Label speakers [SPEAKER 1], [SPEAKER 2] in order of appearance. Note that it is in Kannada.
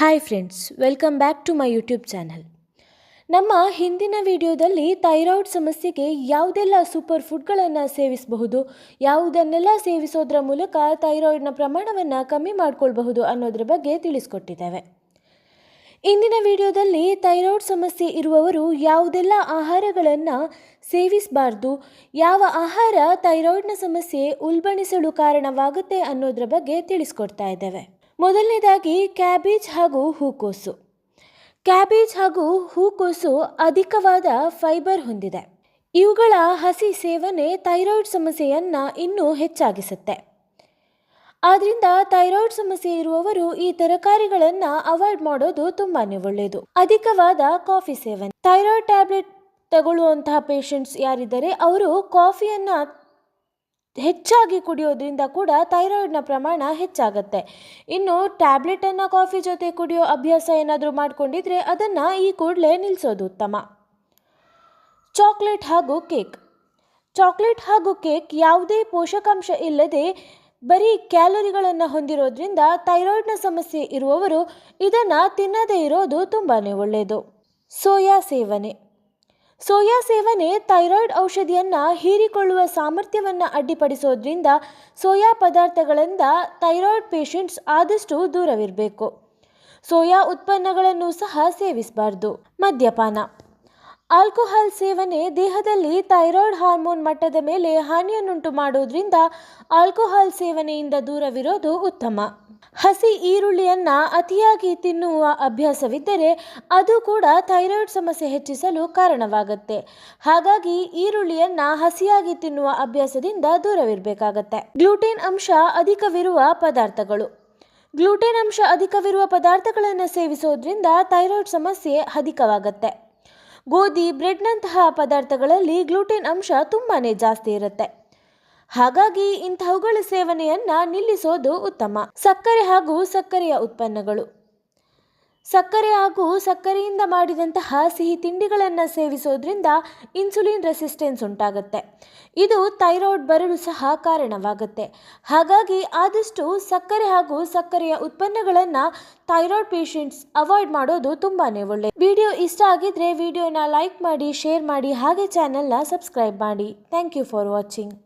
[SPEAKER 1] Hi friends welcome back to my YouTube channel ನಮ್ಮ ಹಿಂದಿನ ವಿಡಿಯೋದಲ್ಲಿ ಥೈರಾಯ್ಡ್ ಸಮಸ್ಯೆಗೆ ಯಾವುದೆಲ್ಲ ಸೂಪರ್ ಫುಡ್ಗಳನ್ನು ಸೇವಿಸಬಹುದು, ಯಾವುದನ್ನೆಲ್ಲ ಸೇವಿಸೋದ್ರ ಮೂಲಕ ಥೈರಾಯ್ಡ್ನ ಪ್ರಮಾಣವನ್ನು ಕಮ್ಮಿ ಮಾಡಿಕೊಳ್ಬಹುದು ಅನ್ನೋದ್ರ ಬಗ್ಗೆ ತಿಳಿಸ್ಕೊಟ್ಟಿದ್ದೇವೆ. ಇಂದಿನ ವಿಡಿಯೋದಲ್ಲಿ ಥೈರಾಯ್ಡ್ ಸಮಸ್ಯೆ ಇರುವವರು ಯಾವುದೆಲ್ಲ ಆಹಾರಗಳನ್ನು ಸೇವಿಸಬಾರ್ದು, ಯಾವ ಆಹಾರ ಥೈರಾಯ್ಡ್ನ ಸಮಸ್ಯೆ ಉಲ್ಬಣಿಸಲು ಕಾರಣವಾಗುತ್ತೆ ಅನ್ನೋದ್ರ ಬಗ್ಗೆ ತಿಳಿಸ್ಕೊಡ್ತಾ ಇದ್ದೇವೆ. ಮೊದಲನೇದಾಗಿ ಕ್ಯಾಬೇಜ್ ಹಾಗೂ ಹೂಕೋಸು. ಕ್ಯಾಬೇಜ್ ಹಾಗೂ ಹೂಕೋಸು ಅಧಿಕವಾದ ಫೈಬರ್ ಹೊಂದಿದೆ. ಇವುಗಳ ಹಸಿ ಸೇವನೆ ಥೈರಾಯ್ಡ್ ಸಮಸ್ಯೆಯನ್ನು ಇನ್ನೂ ಹೆಚ್ಚಾಗಿಸುತ್ತೆ. ಆದ್ರಿಂದ ಥೈರಾಯ್ಡ್ ಸಮಸ್ಯೆ ಇರುವವರು ಈ ತರಕಾರಿಗಳನ್ನು ಅವಾಯ್ಡ್ ಮಾಡೋದು ತುಂಬಾನೇ ಒಳ್ಳೆಯದು ಅಧಿಕವಾದ ಕಾಫಿ ಸೇವನೆ. ಥೈರಾಯ್ಡ್ ಟ್ಯಾಬ್ಲೆಟ್ ತಗೊಳ್ಳುವಂತಹ ಪೇಷಂಟ್ಸ್ ಯಾರಿದ್ದಾರೆ, ಅವರು ಕಾಫಿಯನ್ನು ಹೆಚ್ಚಾಗಿ ಕುಡಿಯೋದ್ರಿಂದ ಕೂಡ ಥೈರಾಯ್ಡ್ನ ಪ್ರಮಾಣ ಹೆಚ್ಚಾಗುತ್ತೆ. ಇನ್ನು ಟ್ಯಾಬ್ಲೆಟನ್ನು ಕಾಫಿ ಜೊತೆ ಕುಡಿಯೋ ಅಭ್ಯಾಸ ಏನಾದರೂ ಮಾಡ್ಕೊಂಡಿದ್ರೆ ಅದನ್ನು ಈ ಕೂಡಲೇ ನಿಲ್ಲಿಸೋದು ಉತ್ತಮ. ಚಾಕ್ಲೇಟ್ ಹಾಗೂ ಕೇಕ್ ಚಾಕ್ಲೇಟ್ ಹಾಗೂ ಕೇಕ್ ಯಾವುದೇ ಪೋಷಕಾಂಶ ಇಲ್ಲದೆ ಬರೀ ಕ್ಯಾಲೋರಿಗಳನ್ನು ಹೊಂದಿರೋದ್ರಿಂದ ಥೈರಾಯ್ಡ್ನ ಸಮಸ್ಯೆ ಇರುವವರು ಇದನ್ನು ತಿನ್ನದೇ ಇರೋದು ತುಂಬಾ ಒಳ್ಳೆಯದು ಸೋಯಾ ಸೇವನೆ. ಸೋಯಾ ಸೇವನೆ ಥೈರಾಯ್ಡ್ ಔಷಧಿಯನ್ನು ಹೀರಿಕೊಳ್ಳುವ ಸಾಮರ್ಥ್ಯವನ್ನು ಅಡ್ಡಿಪಡಿಸೋದ್ರಿಂದ ಸೋಯಾ ಪದಾರ್ಥಗಳಿಂದ ಥೈರಾಯ್ಡ್ ಪೇಷಂಟ್ಸ್ ಆದಷ್ಟು ದೂರವಿರಬೇಕು. ಸೋಯಾ ಉತ್ಪನ್ನಗಳನ್ನು ಸಹ ಸೇವಿಸಬಾರ್ದು. ಮದ್ಯಪಾನ ಆಲ್ಕೋಹಾಲ್ ಸೇವನೆ ದೇಹದಲ್ಲಿ ಥೈರಾಯ್ಡ್ ಹಾರ್ಮೋನ್ ಮಟ್ಟದ ಮೇಲೆ ಹಾನಿಯನ್ನುಂಟು ಮಾಡೋದ್ರಿಂದ ಆಲ್ಕೋಹಾಲ್ ಸೇವನೆಯಿಂದ ದೂರವಿರೋದು ಉತ್ತಮ. ಹಸಿ ಈರುಳ್ಳಿಯನ್ನು ಅತಿಯಾಗಿ ತಿನ್ನುವ ಅಭ್ಯಾಸವಿದ್ದರೆ ಅದು ಕೂಡ ಥೈರಾಯ್ಡ್ ಸಮಸ್ಯೆ ಹೆಚ್ಚಿಸಲು ಕಾರಣವಾಗುತ್ತೆ. ಹಾಗಾಗಿ ಈರುಳ್ಳಿಯನ್ನು ಹಸಿಯಾಗಿ ತಿನ್ನುವ ಅಭ್ಯಾಸದಿಂದ ದೂರವಿರಬೇಕಾಗತ್ತೆ. ಗ್ಲೂಟೆನ್ ಅಂಶ ಅಧಿಕವಿರುವ ಪದಾರ್ಥಗಳು. ಗ್ಲೂಟೆನ್ ಅಂಶ ಅಧಿಕವಿರುವ ಪದಾರ್ಥಗಳನ್ನು ಸೇವಿಸೋದ್ರಿಂದ ಥೈರಾಯ್ಡ್ ಸಮಸ್ಯೆ ಅಧಿಕವಾಗುತ್ತೆ. ಗೋಧಿ, ಬ್ರೆಡ್ನಂತಹ ಪದಾರ್ಥಗಳಲ್ಲಿ ಗ್ಲೂಟೆನ್ ಅಂಶ ತುಂಬಾ ಜಾಸ್ತಿ ಇರುತ್ತೆ. ಹಾಗಾಗಿ ಇಂತಹವುಗಳ ಸೇವನೆಯನ್ನು ನಿಲ್ಲಿಸೋದು ಉತ್ತಮ. ಸಕ್ಕರೆ ಹಾಗೂ ಸಕ್ಕರೆಯ ಉತ್ಪನ್ನಗಳು. ಸಕ್ಕರೆ ಹಾಗೂ ಸಕ್ಕರೆಯಿಂದ ಮಾಡಿದಂತಹ ಸಿಹಿ ತಿಂಡಿಗಳನ್ನು ಸೇವಿಸೋದ್ರಿಂದ ಇನ್ಸುಲಿನ್ ರೆಸಿಸ್ಟೆನ್ಸ್ ಉಂಟಾಗುತ್ತೆ. ಇದು ಥೈರಾಯ್ಡ್ ಬರಲು ಸಹ ಕಾರಣವಾಗುತ್ತೆ. ಹಾಗಾಗಿ ಆದಷ್ಟು ಸಕ್ಕರೆ ಹಾಗೂ ಸಕ್ಕರೆಯ ಉತ್ಪನ್ನಗಳನ್ನು ಥೈರಾಯ್ಡ್ ಪೇಷಂಟ್ಸ್ ಅವಾಯ್ಡ್ ಮಾಡೋದು ತುಂಬಾ ಒಳ್ಳೆಯದು ವಿಡಿಯೋ ಇಷ್ಟ ಆಗಿದ್ರೆ ವಿಡಿಯೋನ ಲೈಕ್ ಮಾಡಿ, ಶೇರ್ ಮಾಡಿ, ಹಾಗೆ ಚಾನೆಲ್ನ ಸಬ್ಸ್ಕ್ರೈಬ್ ಮಾಡಿ. Thank you for watching